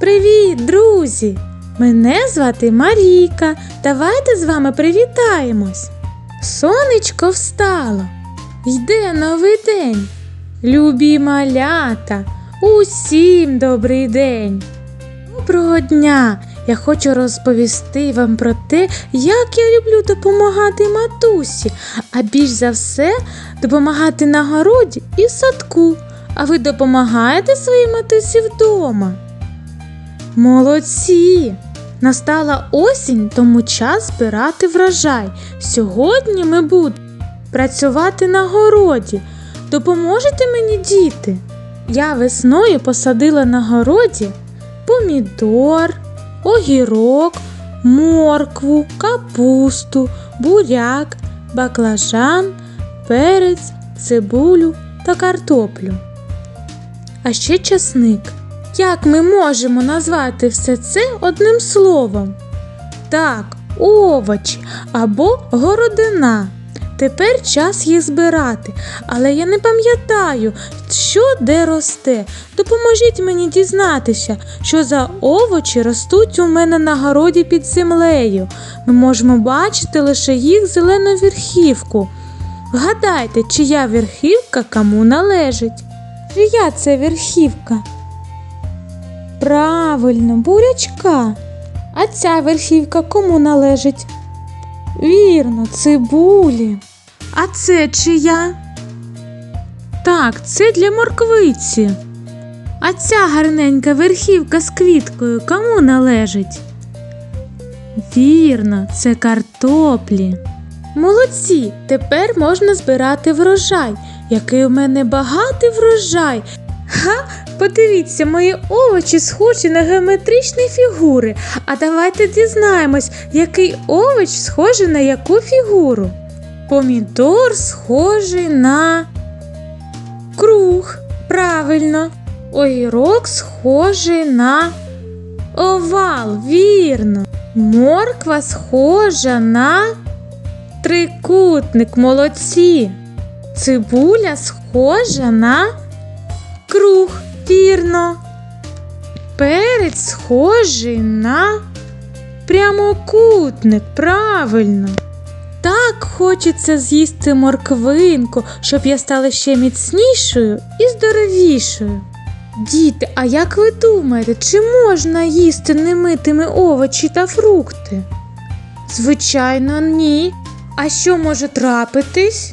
Привіт, друзі! Мене звати Марійка. Давайте з вами привітаємось. Сонечко встало. Йде новий день. Любі малята, усім добрий день. Доброго дня! Я хочу розповісти вам про те, як я люблю допомагати матусі, а більш за все допомагати на городі і садку. А ви допомагаєте своїй матусі вдома? Молодці! Настала осінь, тому час збирати врожай. Сьогодні ми будемо працювати на городі. Допоможете мені, діти? Я весною посадила на городі помідор, огірок, моркву, капусту, буряк, баклажан, перець, цибулю та картоплю. А ще часник. Як ми можемо назвати все це одним словом? Так, овочі або городина. Тепер час їх збирати, але я не пам'ятаю, що де росте. Допоможіть мені дізнатися, що за овочі ростуть у мене на городі під землею. Ми можемо бачити лише їх зелену верхівку. Вгадайте, чия верхівка кому належить? Чия це верхівка? Правильно, бурячка. А ця верхівка кому належить? Вірно, цибулі. А це чия? Так, це для морквиці. А ця гарненька верхівка з квіткою кому належить? Вірно, це картоплі. Молодці, тепер можна збирати врожай. Який у мене багатий врожай. Ха, подивіться, мої овочі схожі на геометричні фігури. А давайте дізнаємось, який овоч схожий на яку фігуру. Помідор схожий на круг. Правильно. Огірок схожий на овал. Вірно. Морква схожа на трикутник. Молодці. Цибуля схожа на круг. Вірно. Перець схожий на прямокутник. Правильно. Так хочеться з'їсти морквинку, щоб я стала ще міцнішою і здоровішою. Діти, а як ви думаєте, чи можна їсти немитими овочі та фрукти? Звичайно, ні. А що може трапитись?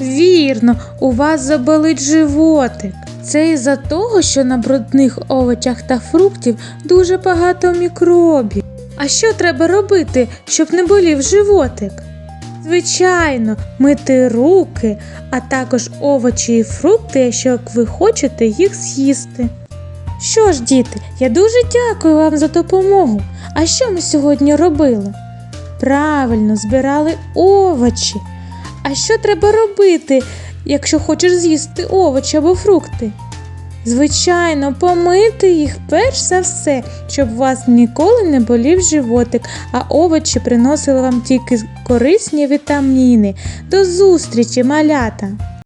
Вірно, у вас заболить животик. Це із-за того, що на брудних овочах та фруктів дуже багато мікробів. А що треба робити, щоб не болів животик? Звичайно, мити руки, а також овочі і фрукти, якщо ви хочете їх з'їсти. Що ж, діти, я дуже дякую вам за допомогу. А що ми сьогодні робили? Правильно, збирали овочі. А що треба робити, якщо хочеш з'їсти овочі або фрукти? Звичайно, помити їх перш за все, щоб у вас ніколи не болів животик, а овочі приносили вам тільки корисні вітаміни. До зустрічі, малята!